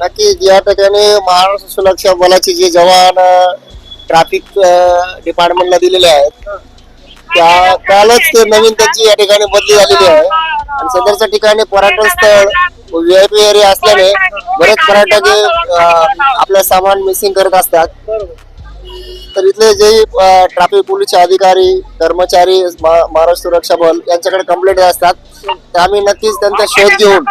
नक्की या ठिकाणी महाराष्ट्र सुरक्षा बलाचे जे जवान ट्रॅफिक डिपार्टमेंटला दिलेले आहेत त्या कालच ते नवीन त्यांची या ठिकाणी बदली झालेली आहे. आणि सदरच्या ठिकाणी पर्यटन स्थळ व्हीआयपी एरिया असल्याने बरेच पर्यटक आपलं सामान मिसिंग करत असतात. तर इथले जे ट्रॅफिक पोलीसचे अधिकारी कर्मचारी महाराष्ट्र सुरक्षा बल यांच्याकडे कंप्लेंट असतात. तर आम्ही नक्कीच त्यांचा शोध घेऊन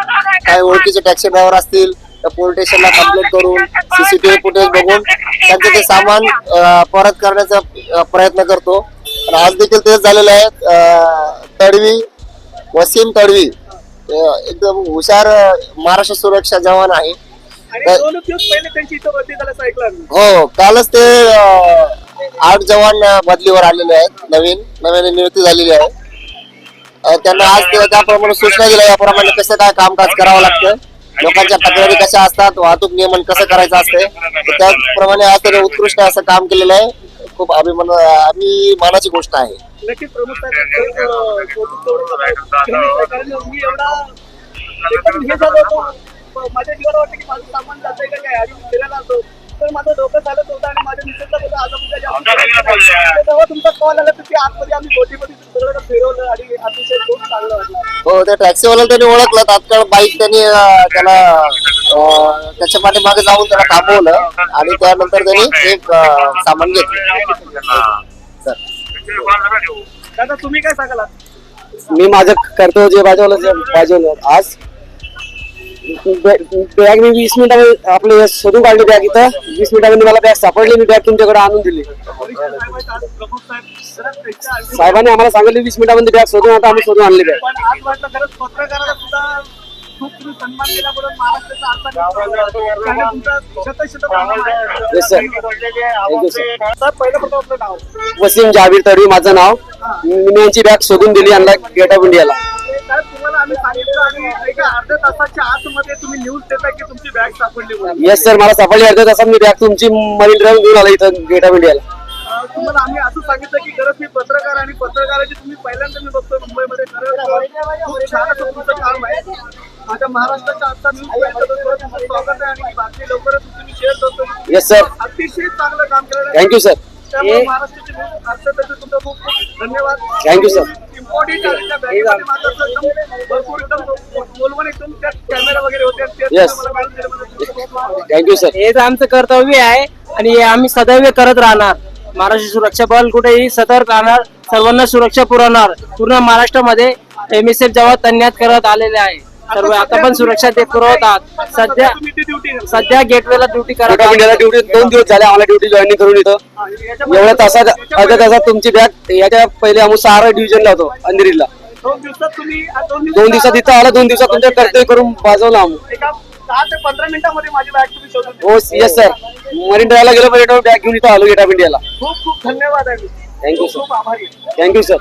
काही ओळखीचे टॅक्सी ड्रायव्हर असतील तर पोलीस स्टेशनला कंप्लेंट करून सीसीटीव्ही फुटेज बघून त्यांचं ते सामान परत करण्याचा प्रयत्न करतो. आणि आज देखील तेच झालेलं आहे. तडवी वसीम तडवी एकदम हुशार महाराष्ट्र सुरक्षा जवान आहे. हो कालच ते आठ जवान बदलीवर आलेले आहेत नवीन नवीन नियुक्ती झालेली आहे. त्यांना आज ते- त्याप्रमाणे सूचना दिल्या याप्रमाणे कसं काय कामकाज करावं लागतं? लोकांच्या तक्रारी कशा असतात? वाहतूक नियमन कसं करायचं असते? तर त्याप्रमाणे आज त्यांनी उत्कृष्ट असं काम केलेलं आहे. खूप अभिमान अभिमानाची गोष्ट आहे. हे झालो माझ्या जीवाला वाटतं की माझं सामान जातंय का काय? आणि मी फिरायला आलो तर माझं डोकं चालत होतं आणि माझ्या मिसेसला बोललो आज आपण काय जास्त फिरायचं नाही." तेव्हा तुमचा कॉल आला तर ते आतमध्ये आम्ही बोटीमध्ये सगळं फिरवलं आणि अतिशय खूप चांगलं वाटलं हो त्या टॅक्सीवाला त्यांनी ओळखलं. तात्काळ बाईक त्यांनी अं, त्याला अं, त्याच्या पाठीमागे जाऊन त्याला थांबवलं. आणि त्यानंतर त्यांनी एक अं, सामान घेतलं. सर. दादा तुम्ही काय सांगाल? मी माझं करतो जे बाजूला जे बाजूला आज बॅग मी वीस मिनिटामध्ये आपले शोधून काढली बॅग इथं. वीस मिनिटामध्ये मला बॅग सापडली मी बॅग तुमच्याकडे आणून दिली. साहेबांनी आम्हाला सांगितले वीस मिनिटामध्ये बॅग शोधून आता आम्ही शोधून आणली बॅग. वसीम जावीर तडवी माझं नाव. मी यांची बॅग शोधून दिली आणला गेट ऑफ इंडियाला. आणि एका अर्ध्या तासाच्या आतमध्ये तुम्ही न्यूज देताय की तुमची बॅग सापडली म्हणून? येस सर मला सापडली. अर्ध्या तासात मी बॅग तुमची मरीन ड्राईव्ह घेऊन आला इथं गेट ऑफ इंडियाला अं, तुम्हाला आम्ही असं सांगितलं की खरंच मी पत्रकार आणि पत्रकाराची तुम्ही पहिल्यांदा मी बघतो मुंबईमध्ये. खरंच खूप छान असं तुमचं काम आहे. माझ्या महाराष्ट्राच्या आजचा न्यूज तुमचं स्वागत आहे आणि बातमी लवकरच तुम्ही शेअर करतो. येस सर अतिशय चांगलं काम केलं थँक्यू सर त्यामुळे महाराष्ट्राची न्यूज तुमचं खूप खूप धन्यवाद. Thank you, थँक्यू सर हेच आमचं कर्तव्य आहे आणि हे आम्ही सदैव करत राहणार. महाराष्ट्र सुरक्षा बल कुठेही सतर्क राहणार सर्वांना सुरक्षा पुरवणार. पूर्ण महाराष्ट्रामध्ये एम एस एफ जवान तैनात करत आलेले आहे. सर्व आता पण सुरक्षा ते पुरवतात. सध्या सध्या गेटवेला ड्युटी इंडियाला ड्युटी दोन दिवस झाले आम्हाला ड्युटी जॉईनिंग करून इथं. एवढ्या तासात अर्ध्या तासात तुमची बॅग याच्या पहिले आम्ही सहारा डिव्हिजनला होतो अंधेरीला. दोन दिवसात तुम्ही दोन दोन दिवसात इथं आला दोन दिवसात तुमच्या कर्तव्य करून वाजवलं आम्ही. एका दहा ते पंधरा मिनिटांमध्ये माझी बॅग तुम्ही शोधून दिली. हो येस सर मरीन ड्रायव्हला गेलो पर्यटन बॅग घेऊन इथं आलो गेट ऑफ इंडियाला खूप खूप धन्यवाद आहे. Thank you, sir. खूप आभारी आहे. Thank you sir